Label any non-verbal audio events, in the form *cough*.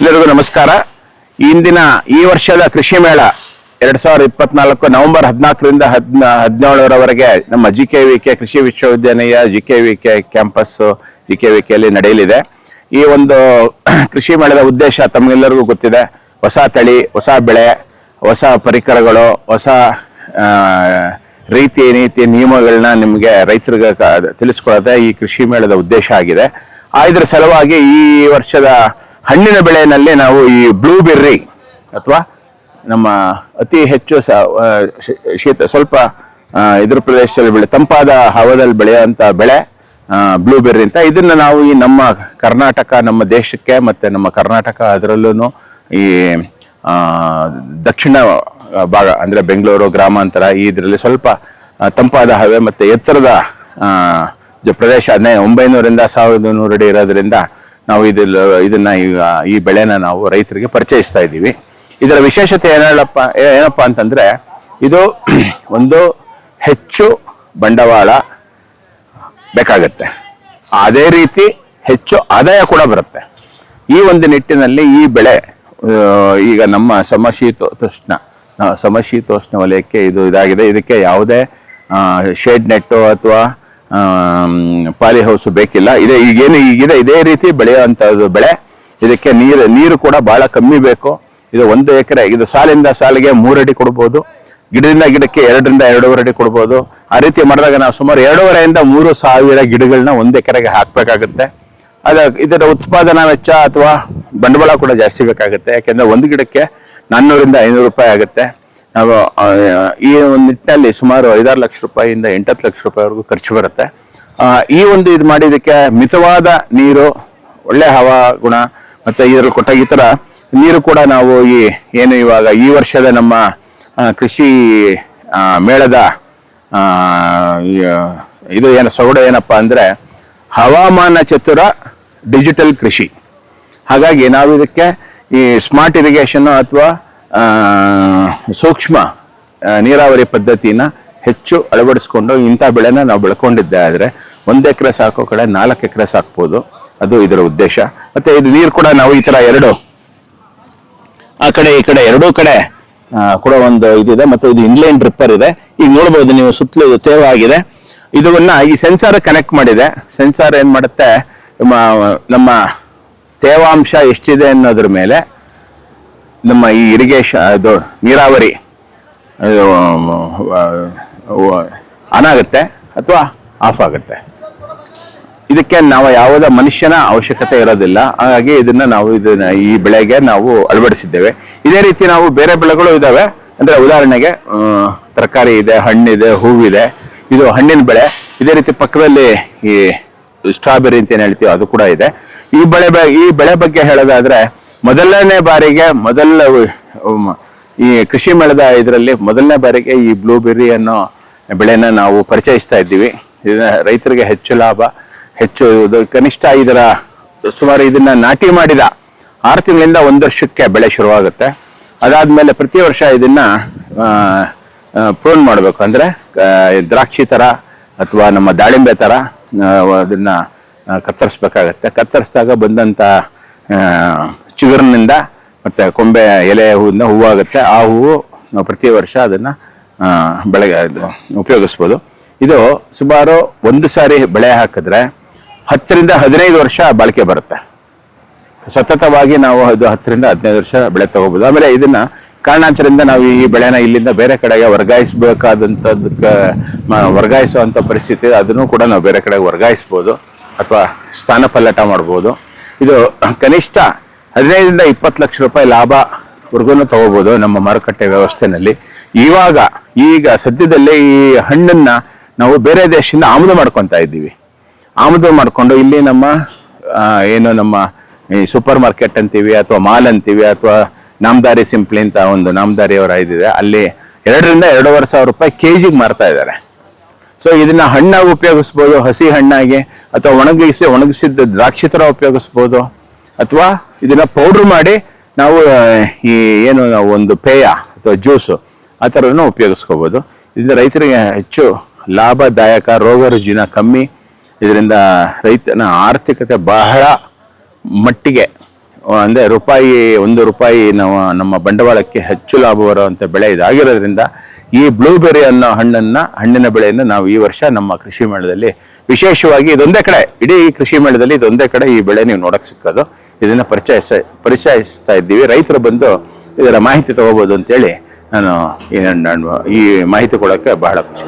ಎಲ್ಲರಿಗೂ ನಮಸ್ಕಾರ. ಇಂದಿನ ಈ ವರ್ಷದ ಕೃಷಿ ಮೇಳ ಎರಡ್ ಸಾವಿರದ ಇಪ್ಪತ್ನಾಲ್ಕು ನವೆಂಬರ್ ಹದಿನಾಲ್ಕರಿಂದ ಹದಿನ, ಹದಿನೇಳರವರೆಗೆ ನಮ್ಮ ಜಿ ಕೆ ವಿ ಕೆ ಕೃಷಿ ವಿಶ್ವವಿದ್ಯಾಲಯ G K V K campus G K V ಕೆಯಲ್ಲಿ ನಡೆಯಲಿದೆ. ಈ ಒಂದು *clears throat* ಕೃಷಿ ಮೇಳದ ಉದ್ದೇಶ ತಮಗೆಲ್ಲರಿಗೂ ಗೊತ್ತಿದೆ. ಹೊಸ ತಳಿ, ಹೊಸ ಬೆಳೆ, ಹೊಸ ಪರಿಕರಗಳು, ಹೊಸ ರೀತಿ, ನೀತಿ, ನಿಯಮಗಳನ್ನ ನಿಮಗೆ ರೈತರಿಗೆ ತಿಳಿಸ್ಕೊಳ್ಳೋದೇ ಈ ಕೃಷಿ ಮೇಳದ ಉದ್ದೇಶ ಆಗಿದೆ. ಆ ಇದರ ಸಲುವಾಗಿ ಈ ವರ್ಷದ ಹಣ್ಣಿನ ಬೆಳೆಯಲ್ಲಿ ನಾವು ಈ ಬ್ಲೂಬೆರ್ರಿ ಅಥವಾ ನಮ್ಮ ಅತಿ ಹೆಚ್ಚು ಶೀತ, ಸ್ವಲ್ಪ ಇದ್ರ ಪ್ರದೇಶದಲ್ಲಿ ಬೆಳೆ, ತಂಪಾದ ಹವದಲ್ಲಿ ಬೆಳೆಯುವಂಥ ಬೆಳೆ ಬ್ಲೂಬೆರ್ರಿ ಅಂತ. ಇದನ್ನು ನಾವು ಈ ನಮ್ಮ ಕರ್ನಾಟಕ, ನಮ್ಮ ದೇಶಕ್ಕೆ ಮತ್ತು ನಮ್ಮ ಕರ್ನಾಟಕ ಅದರಲ್ಲೂ ಈ ದಕ್ಷಿಣ ಭಾಗ, ಅಂದರೆ ಬೆಂಗಳೂರು ಗ್ರಾಮಾಂತರ, ಈ ಇದರಲ್ಲಿ ಸ್ವಲ್ಪ ತಂಪಾದ ಹವೆ ಮತ್ತು ಎತ್ತರದ ಪ್ರದೇಶ ಅದನ್ನೇ ಒಂಬೈನೂರಿಂದ ಸಾವಿರದ ನೂರಡಿ ಇರೋದ್ರಿಂದ ನಾವು ಇದೆಲ್ಲ ಇದನ್ನ ಈ ಬೆಳೆನ ನಾವು ರೈತರಿಗೆ ಪರಿಚಯಿಸ್ತಾ ಇದ್ದೀವಿ. ಇದರ ವಿಶೇಷತೆ ಏನಪ್ಪ ಏನಪ್ಪ ಅಂತಂದ್ರೆ, ಇದು *clears throat* ಒಂದು ಹೆಚ್ಚು ಬಂಡವಾಳ ಬೇಕಾಗತ್ತೆ. ಅದೇ ರೀತಿ ಹೆಚ್ಚು ಆದಾಯ ಕೂಡ ಬರುತ್ತೆ. ಈ ಒಂದು ನಿಟ್ಟಿನಲ್ಲಿ ಈ ಬೆಳೆ ಈಗ ನಮ್ಮ ಸಮಶೀತೋಷ್ಣ ಸಮಶೀತೋಷ್ಣ ವಲಯಕ್ಕೆ ಇದು ಇದಾಗಿದೆ. ಇದಕ್ಕೆ ಯಾವುದೇ ಶೇಡ್ ನೆಟ್ಟು ಅಥವಾ ಪಾಲಿ ಹೌಸ್ ಬೇಕಿಲ್ಲ. ಇದೆ, ಈಗೇನು ಈಗಿದೆ ಇದೇ ರೀತಿ ಬೆಳೆಯುವಂಥದ್ದು ಬೆಳೆ. ಇದಕ್ಕೆ ನೀರು ನೀರು ಕೂಡ ಬಹಳ ಕಮ್ಮಿ ಬೇಕು. ಇದು ಒಂದು ಎಕರೆ, ಇದು ಸಾಲಿಂದ ಸಾಲಿಗೆ ಮೂರಡಿ ಕೊಡ್ಬೋದು. ಗಿಡದಿಂದ ಗಿಡಕ್ಕೆ ಎರಡರಿಂದ ಎರಡೂವರೆ ಅಡಿ ಕೊಡ್ಬೋದು. ಆ ರೀತಿ ಮಾಡಿದಾಗ ನಾವು ಸುಮಾರು ಎರಡೂವರೆಯಿಂದ ಮೂರು ಸಾವಿರ ಗಿಡಗಳನ್ನ ಒಂದು ಎಕರೆಗೆ ಹಾಕಬೇಕಾಗುತ್ತೆ. ಅದ, ಇದರ ಉತ್ಪಾದನಾ ವೆಚ್ಚ ಅಥವಾ ಬಂಡವಾಳ ಕೂಡ ಜಾಸ್ತಿ ಬೇಕಾಗುತ್ತೆ. ಯಾಕೆಂದರೆ ಒಂದು ಗಿಡಕ್ಕೆ ನಾನ್ನೂರಿಂದ ಐನೂರು ರೂಪಾಯಿ ಆಗುತ್ತೆ. ಈ ಒಂದು ನಿಟ್ಟಿನಲ್ಲಿ ಸುಮಾರು ಐದಾರು ಲಕ್ಷ ರೂಪಾಯಿಯಿಂದ ಎಂಟತ್ತು ಲಕ್ಷ ರೂಪಾಯಿವರೆಗೂ ಖರ್ಚು ಬರುತ್ತೆ. ಈ ಒಂದು ಇದು ಮಾಡಿದ್ದಕ್ಕೆ ಮಿತವಾದ ನೀರು, ಒಳ್ಳೆ ಹವಾ ಗುಣ, ಮತ್ತೆ ಇದರಲ್ಲಿ ಕೊಟ್ಟ ಈ ಥರ ನೀರು ಕೂಡ ನಾವು ಈ, ಏನು ಇವಾಗ ಈ ವರ್ಷದ ನಮ್ಮ ಕೃಷಿ ಮೇಳದ ಇದು ಏನು, ಸೊಗಡು ಏನಪ್ಪ ಅಂದರೆ ಹವಾಮಾನ ಚತುರ ಡಿಜಿಟಲ್ ಕೃಷಿ. ಹಾಗಾಗಿ ನಾವು ಇದಕ್ಕೆ ಈ ಸ್ಮಾರ್ಟ್ ಇರಿಗೇಷನ್ನು ಅಥವಾ ಸೂಕ್ಷ್ಮ ನೀರಾವರಿ ಪದ್ಧತಿನ ಹೆಚ್ಚು ಅಳವಡಿಸ್ಕೊಂಡು ಇಂಥ ಬೆಳೆನ ನಾವು ಬೆಳ್ಕೊಂಡಿದ್ದೆ ಆದರೆ ಒಂದು ಎಕರೆ ಸಾಕೋ ಕಡೆ ನಾಲ್ಕು ಎಕರೆ ಸಾಕ್ಬೋದು. ಅದು ಇದರ ಉದ್ದೇಶ. ಮತ್ತು ಇದು ನೀರು ಕೂಡ ನಾವು ಈ ಥರ ಎರಡು, ಆ ಕಡೆ, ಈ ಕಡೆ ಎರಡೂ ಕಡೆ ಕೂಡ ಒಂದು ಇದಿದೆ. ಮತ್ತು ಇದು ಇನ್ಲೈನ್ ಡ್ರಿಪ್ಪರ್ ಇದೆ. ಈಗ ನೋಡ್ಬೋದು ನೀವು ಸುತ್ತಲೂ ಇದು ತೇವ ಆಗಿದೆ. ಇದನ್ನ ಈ ಸೆನ್ಸಾರ್ ಕನೆಕ್ಟ್ ಮಾಡಿದೆ. ಸೆನ್ಸಾರ್ ಏನು ಮಾಡುತ್ತೆ? ನಮ್ಮ ತೇವಾಂಶ ಎಷ್ಟಿದೆ ಅನ್ನೋದ್ರ ಮೇಲೆ ನಮ್ಮ ಈ ಇರಿಗೇಷನ್ ಇದು ನೀರಾವರಿ ಆನ್ ಆಗುತ್ತೆ ಅಥವಾ ಆಫ್ ಆಗುತ್ತೆ. ಇದಕ್ಕೆ ನಾವು ಯಾವುದೇ ಮನುಷ್ಯನ ಅವಶ್ಯಕತೆ ಇರೋದಿಲ್ಲ. ಹಾಗಾಗಿ ಇದನ್ನ ನಾವು ಇದನ್ನ ಈ ಬೆಳೆಗೆ ನಾವು ಅಳವಡಿಸಿದ್ದೇವೆ. ಇದೇ ರೀತಿ ನಾವು ಬೇರೆ ಬೆಳೆಗಳು ಇದ್ದಾವೆ ಅಂದ್ರೆ ಉದಾಹರಣೆಗೆ ತರಕಾರಿ ಇದೆ, ಹಣ್ಣಿದೆ, ಹೂವಿದೆ. ಇದು ಹಣ್ಣಿನ ಬೆಳೆ. ಇದೇ ರೀತಿ ಪಕ್ಕದಲ್ಲಿ ಈ ಸ್ಟ್ರಾಬೆರಿ ಅಂತ ಏನು ಹೇಳ್ತೀವಿ ಅದು ಕೂಡ ಇದೆ. ಈ ಬೆಳೆ ಈ ಬೆಳೆ ಬಗ್ಗೆ ಹೇಳೋದಾದ್ರೆ ಮೊದಲನೇ ಬಾರಿಗೆ ಮೊದಲ ಈ ಕೃಷಿ ಮೇಳದ ಇದರಲ್ಲಿ ಮೊದಲನೇ ಬಾರಿಗೆ ಈ ಬ್ಲೂಬೆರ್ರಿ ಅನ್ನೋ ಬೆಳೆನ ನಾವು ಪರಿಚಯಿಸ್ತಾ ಇದ್ದೀವಿ. ಇದನ್ನ ರೈತರಿಗೆ ಹೆಚ್ಚು ಲಾಭ, ಹೆಚ್ಚು ಕನಿಷ್ಠ ಇದರ ಸುಮಾರು ಇದನ್ನ ನಾಟಿ ಮಾಡಿದ ಆರು ತಿಂಗಳಿಂದ ಒಂದು ವರ್ಷಕ್ಕೆ ಬೆಳೆ ಶುರುವಾಗುತ್ತೆ. ಅದಾದ್ಮೇಲೆ ಪ್ರತಿ ವರ್ಷ ಇದನ್ನ ಪ್ರೂನ್ ಮಾಡಬೇಕು. ಅಂದ್ರೆ ದ್ರಾಕ್ಷಿ ತರ ಅಥವಾ ನಮ್ಮ ದಾಳಿಂಬೆ ತರ ಅದನ್ನ ಕತ್ತರಿಸ್ಬೇಕಾಗತ್ತೆ. ಕತ್ತರಿಸಿದಾಗ ಬಂದಂತ ಚಿಗುರಿನಿಂದ ಮತ್ತೆ ಕೊಂಬೆ ಎಲೆ ಹೂವಿಂದ ಹೂವಾಗುತ್ತೆ. ಆ ಹೂವು ನಾವು ಪ್ರತಿ ವರ್ಷ ಅದನ್ನ ಬೆಳೆಗೆ ಉಪಯೋಗಿಸ್ಬೋದು. ಇದು ಸುಮಾರು ಒಂದು ಸಾರಿ ಬೆಳೆ ಹಾಕಿದ್ರೆ ಹತ್ತರಿಂದ ಹದಿನೈದು ವರ್ಷ ಬಾಳಿಕೆ ಬರುತ್ತೆ. ಸತತವಾಗಿ ನಾವು ಅದು ಹತ್ತರಿಂದ ಹದಿನೈದು ವರ್ಷ ಬೆಳೆ ತಗೋಬಹುದು ಆಮೇಲೆ ಇದನ್ನ ಕಾರಣಾಂತರದಿಂದ ನಾವು ಈ ಬೆಳೆನ ಇಲ್ಲಿಂದ ಬೇರೆ ಕಡೆಗೆ ವರ್ಗಾಯಿಸಬೇಕಾದಂಥದ್ದಕ್ಕೆ ವರ್ಗಾಯಿಸುವಂಥ ಪರಿಸ್ಥಿತಿ ಅದನ್ನು ಕೂಡ ನಾವು ಬೇರೆ ಕಡೆಗೆ ವರ್ಗಾಯಿಸ್ಬೋದು. ಅಥವಾ ಸ್ಥಾನ ಪಲ್ಲಟ ಮಾಡ್ಬೋದು. ಇದು ಕನಿಷ್ಠ ಹದಿನೈದರಿಂದ ಇಪ್ಪತ್ತು ಲಕ್ಷ ರೂಪಾಯಿ ಲಾಭವರೆಗೂ ತಗೋಬೋದು ನಮ್ಮ ಮಾರುಕಟ್ಟೆ ವ್ಯವಸ್ಥೆನಲ್ಲಿ ಇವಾಗ ಈಗ ಸದ್ಯದಲ್ಲೇ ಈ ಹಣ್ಣನ್ನ ನಾವು ಬೇರೆ ದೇಶದಿಂದ ಆಮದು ಮಾಡ್ಕೊತಾ ಇದ್ದೀವಿ. ಆಮದು ಮಾಡಿಕೊಂಡು ಇಲ್ಲಿ ನಮ್ಮ ಏನು ನಮ್ಮ ಈ ಸೂಪರ್ ಮಾರ್ಕೆಟ್ ಅಂತೀವಿ ಅಥವಾ ಮಾಲ್ ಅಂತೀವಿ ಅಥವಾ ನಾಮದಾರಿ ಸಿಂಪ್ಲಿ ಅಂತ ಒಂದು ನಾಮದಾರಿ ಅವರ ಇದಿದೆ. ಅಲ್ಲಿ ಎರಡರಿಂದ ಎರಡೂವರೆ ಸಾವಿರ ರೂಪಾಯಿ ಕೆ ಜಿಗೆ ಮಾರ್ತಾ ಇದ್ದಾರೆ. ಸೊ ಇದನ್ನ ಹಣ್ಣಾಗಿ ಉಪಯೋಗಿಸ್ಬೋದು, ಹಸಿ ಹಣ್ಣಾಗಿ ಅಥವಾ ಒಣಗಿಸಿ ಒಣಗಿಸಿದ ದ್ರಾಕ್ಷಿ ಥರ ಉಪಯೋಗಿಸ್ಬೋದು. ಅಥವಾ ಇದನ್ನ ಪೌಡ್ರ್ ಮಾಡಿ ನಾವು ಈ ಏನು ಒಂದು ಪೇಯ ಅಥವಾ ಜ್ಯೂಸು ಆ ಥರನೂ ಉಪಯೋಗಿಸ್ಕೋಬೋದು. ಇದರಿಂದ ರೈತರಿಗೆ ಹೆಚ್ಚು ಲಾಭದಾಯಕ, ರೋಗ ರುಜಿನ ಕಮ್ಮಿ, ಇದರಿಂದ ರೈತನ ಆರ್ಥಿಕತೆ ಬಹಳ ಮಟ್ಟಿಗೆ ಅಂದರೆ ರೂಪಾಯಿ, ಒಂದು ರೂಪಾಯಿ ನಮ್ಮ ನಮ್ಮ ಬಂಡವಾಳಕ್ಕೆ ಹೆಚ್ಚು ಲಾಭ ಬರುವಂಥ ಬೆಳೆ ಇದಾಗಿರೋದ್ರಿಂದ ಈ ಬ್ಲೂಬೆರಿ ಅನ್ನೋ ಹಣ್ಣನ್ನು, ಹಣ್ಣಿನ ಬೆಳೆಯನ್ನು ನಾವು ಈ ವರ್ಷ ನಮ್ಮ ಕೃಷಿ ಮೇಳದಲ್ಲಿ ವಿಶೇಷವಾಗಿ ಇದೊಂದೇ ಕಡೆ, ಇಡೀ ಕೃಷಿ ಮೇಳದಲ್ಲಿ ಇದೊಂದೇ ಕಡೆ ಈ ಬೆಳೆ ನೀವು ನೋಡೋಕ್ಕೆ ಸಿಕ್ಕೋದು. ಇದನ್ನು ಪರಿಚಯಿಸ, ಪರಿಚಯಿಸ್ತಾ ಇದ್ದೀವಿ. ರೈತರು ಬಂದು ಇದರ ಮಾಹಿತಿ ತಗೋಬೋದು ಅಂತೇಳಿ ನಾನು ಈ ಮಾಹಿತಿ ಕೊಡೋಕ್ಕೆ ಬಹಳ ಖುಷಿ.